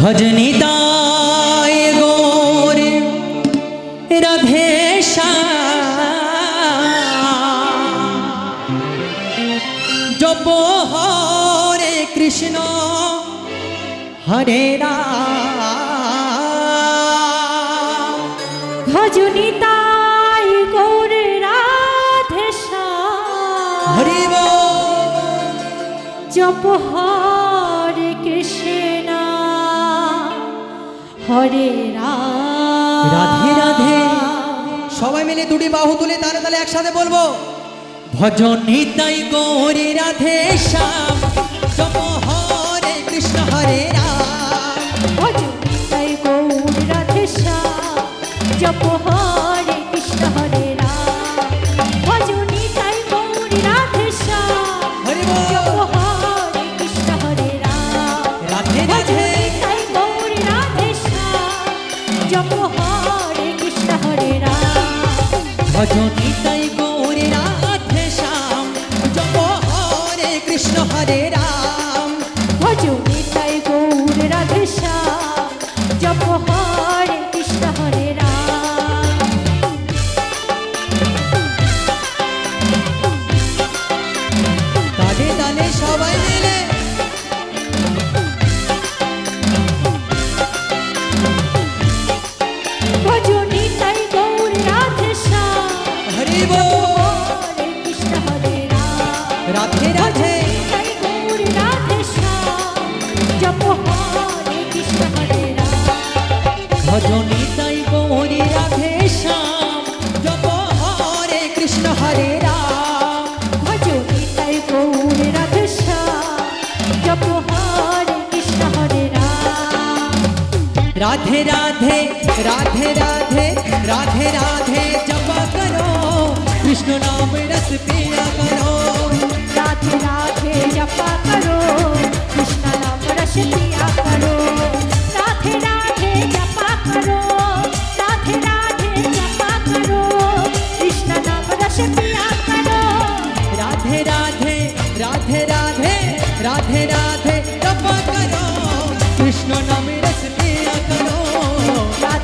ভজনি দায় গোর রাধে জপ হরে কৃষ্ণ হরে রাম। ভজনি তাই গৌর রাধে শ্যাম। জপ হরে কৃষ্ণ হরে রাধে রাধে। সবাই মিলে দুটি বাহু তুলে তাহলে তাহলে একসাথে বলব ভজন নিতাই গৌরী রাধে শ্যাম। ভজন নিতাই গৌরী রাধে শ্যাম জপ হরে কৃষ্ণ হরে রাম ভজনি তাই গৌর রাধে শ্যাম। জপ হরে राधे राधे राधे राधे राधे राधे जपा करो। कृष्ण नाम रस पिया करो। राधे राधे जपा करो। कृष्ण नाम रस पिया करो। राधे राधे जपा करो। राधे राधे जपा करो। कृष्ण नाम रस पिया करो। राधे राधे राधे राधे राधे राधे जपा करो। कृष्ण नाम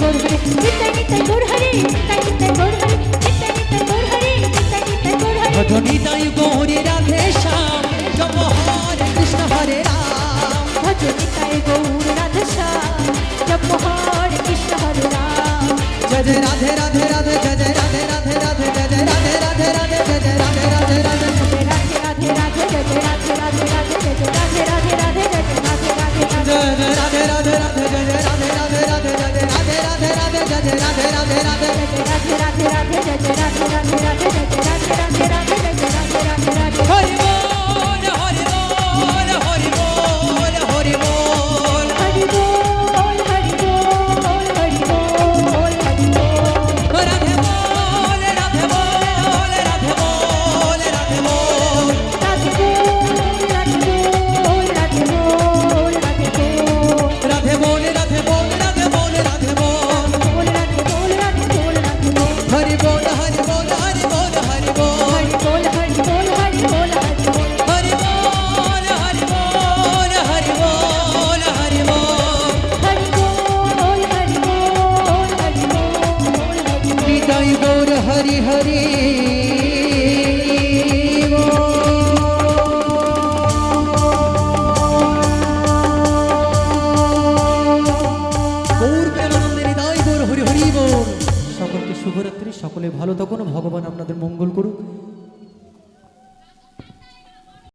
গোর হরে গীতা গীতা গোর হরে গীতা গীতা গোর হরে গীতা গীতা গোর হরে গীতা রাধে রাধে রাধা রাধা हरि हरि সকলকে শুভরাত্রি সকলে ভালো থাকুন ভগবান আপনাদের মঙ্গল করুক।